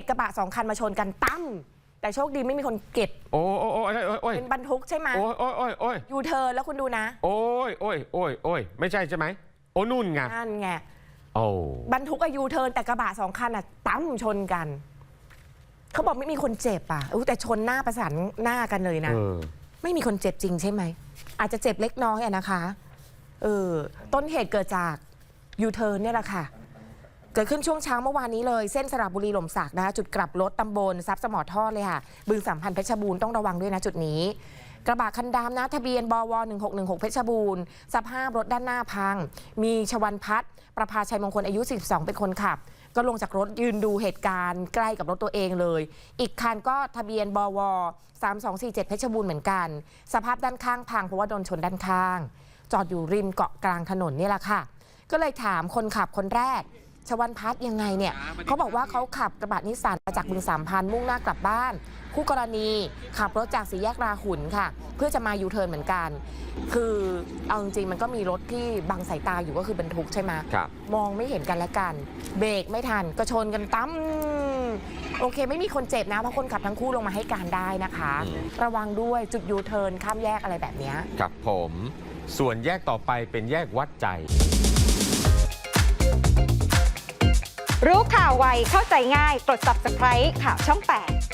ตุกระบะสองคันมาชนกันตั้มแต่โชคดีไม่มีคนเก็บ โอ้โอ้โอ้ยโอ้ยโอ้ยเป็นบรรทุกใช่ไหมโอ้ยโอ้ยโอ้ยโอ้ยยูเทิร์นแล้วคุณดูนะ โอ้ยโอ้ยโอ้ยโอ้ยไม่ใช่ใช่ไหมโอ้นู่นไงนั่นไงโอ้บรรทุกอายูเทิร์นแต่กระบะสองคันอะตั้มชนกัน เขาบอกไม่มีคนเจ็บอะอู้แต่ชนหน้าประสานหน้ากันเลยนะเออไม่มีคนเจ็บจริงใช่ไหม อาจจะเจ็บเล็กน้อยอะนะคะ เออต้นเหตุเกิดจากยูเทิร์นเนี่ยแหละค่ะ เกิดขึ้นช่วงเช้าเมื่อวานนี้เลย เส้นสระบุรีหล่มสักนะคะจุดกลับรถตำบลทรัพย์สมอทอดเลยค่ะ บึงสัมพันธ์เพชรบูรณ์ต้องระวังด้วยนะจุดนี้ กระบะคันดำนะทะเบียนบว1616 เพชรบูรณ์สภาพรถด้านหน้าพัง มีชวันพัฒประภาชัยมงคลอายุ 42 เป็นคนขับ ก็ลงจากรถยืนดูเหตุการณ์ใกล้กับรถตัวเองเลย อีกคันก็ทะเบียนบว3247 เพชรบูรณ์เหมือนกัน สภาพด้านข้างพังเพราะว่าโดนชนด้านข้าง จอดอยู่ริมเกาะกลางถนนนี่แหละค่ะ ก็เลยถามคนขับคนแรก ชวันพัฒน์ยังไงเนี่ยเขาบอกว่าเขาขับกระบะนิสสันมาจากบึงสามพันมุ่งหน้ากลับบ้าน คู่กรณีขับรถจากสี่แยกราหุนค่ะ เพื่อจะมายูเทิร์นเหมือนกัน คือเอาจริงๆมันก็มีรถที่บังสายตาอยู่ก็คือบรรทุกใช่ไหมครับมองไม่เห็นกันและกัน เบรกไม่ทันก็ชนกันตั้มโอเค ไม่มีคนเจ็บนะเพราะคนขับทั้งคู่ลงมาให้การได้นะคะอืมระวังด้วยจุดยูเทิร์นข้ามแยกอะไรแบบเนี้ยครับผม ส่วนแยกต่อไปเป็นแยกวัดใจ รู้ข่าวไวเข้าใจง่ายกด subscribe ข่าวช่อง 8